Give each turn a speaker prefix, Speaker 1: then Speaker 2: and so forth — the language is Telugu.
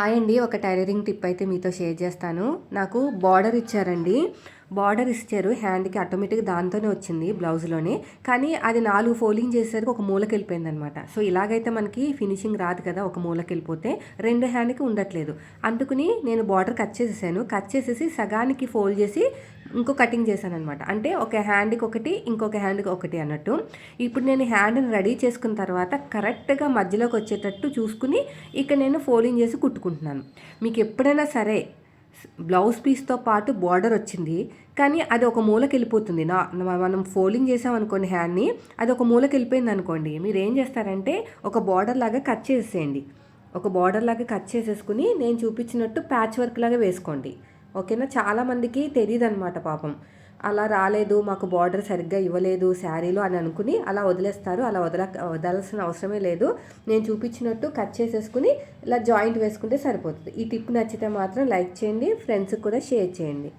Speaker 1: హాయ్ అండి ఒక టైలరింగ్ టిప్ అయితే మీతో షేర్ చేస్తాను. నాకు బార్డర్ ఇచ్చారండి. బార్డర్ ఇచ్చారు హ్యాండ్కి ఆటోమేటిక్ దాంతోనే వచ్చింది బ్లౌజ్లోనే. కానీ అది నాలుగు ఫోల్డింగ్ చేసేసరికి ఒక మూలకి వెళ్ళిపోయింది అనమాట సో ఇలాగైతే మనకి ఫినిషింగ్ రాదు కదా ఒక మూలకి వెళ్ళిపోతే రెండు హ్యాండ్కి ఉండట్లేదు. అందుకుని నేను బార్డర్ కట్ చేసేసాను. కట్ చేసేసి సగానికి ఫోల్డ్ చేసి ఇంకో కటింగ్ చేశాను అనమాట అంటే ఒక హ్యాండ్కి ఒకటి ఇంకొక హ్యాండ్కి ఒకటి అన్నట్టు. ఇప్పుడు నేను హ్యాండ్ని రెడీ చేసుకున్న తర్వాత కరెక్ట్గా మధ్యలోకి వచ్చేటట్టు చూసుకుని ఇక్కడ నేను ఫోల్డింగ్ చేసి కుట్టుకుంటున్నాను. మీకు ఎప్పుడైనా సరే బ్లౌజ్ పీస్తో పాటు బార్డర్ వచ్చింది. కానీ అది ఒక మూలకి వెళ్ళిపోతుంది నా మనం ఫోల్డింగ్ చేసామనుకోండి హ్యాండ్ని అది ఒక మూలకి వెళ్ళిపోయింది అనుకోండి. మీరు ఏం చేస్తారంటే ఒక బార్డర్ లాగా కట్ చేసేయండి ఒక బార్డర్ లాగా కట్ చేసేసుకుని నేను చూపించినట్టు ప్యాచ్ వర్క్ లాగా వేసుకోండి. ఓకేనా? చాలామందికి తెలియదు అనమాట పాపం. అలా రాలేదు మాకు బార్డర్ సరిగ్గా ఇవ్వలేదు శారీలో అని అనుకుని అలా వదిలేస్తారు. అలా వదల వదలాల్సిన అవసరమే లేదు. నేను చూపించినట్టు కట్ చేసేసుకుని ఇలా జాయింట్ వేసుకుంటే సరిపోతుంది. ఈ టిప్ నచ్చితే మాత్రం లైక్ చేయండి ఫ్రెండ్స్కి కూడా షేర్ చేయండి.